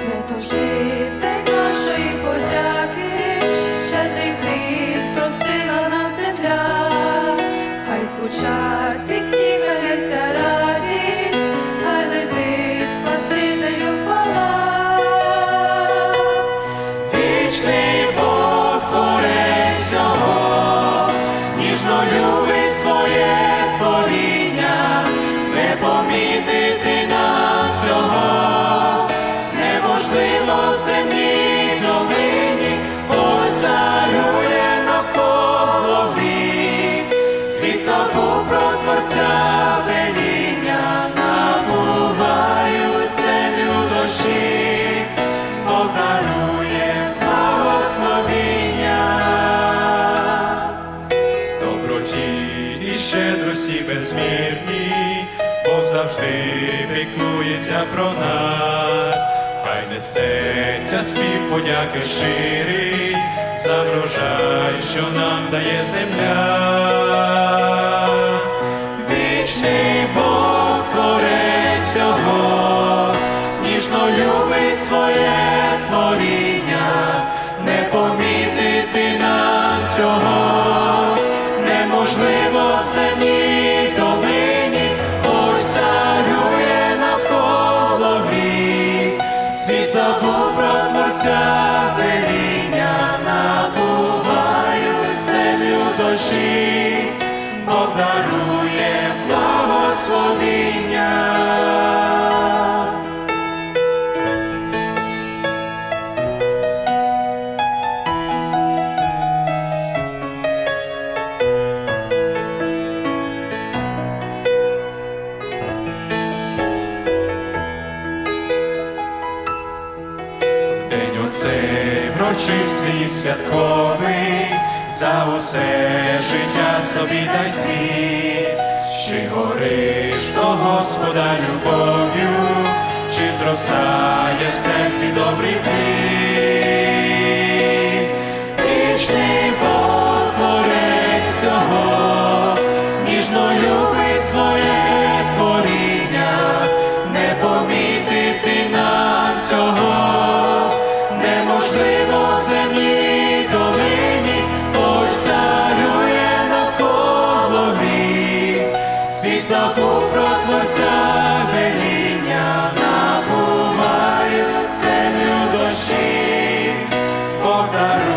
свято жив, нашої подяки, щедрий плід состила нам земля, хай звучать. Завжди піклується про нас, хай несеться спів подяки щирий, за врожай, що нам дає земля. Вічний Бог творець всього, ніжно любить своє творіння, Бог дарує благословіння. День оцей врочистий святковий, за усе життя собі дай світ, чи гориш до Господа любов'ю, чи зростає в серці добрий плід, забув про творця веління, набуваю ценю душі. Покараю.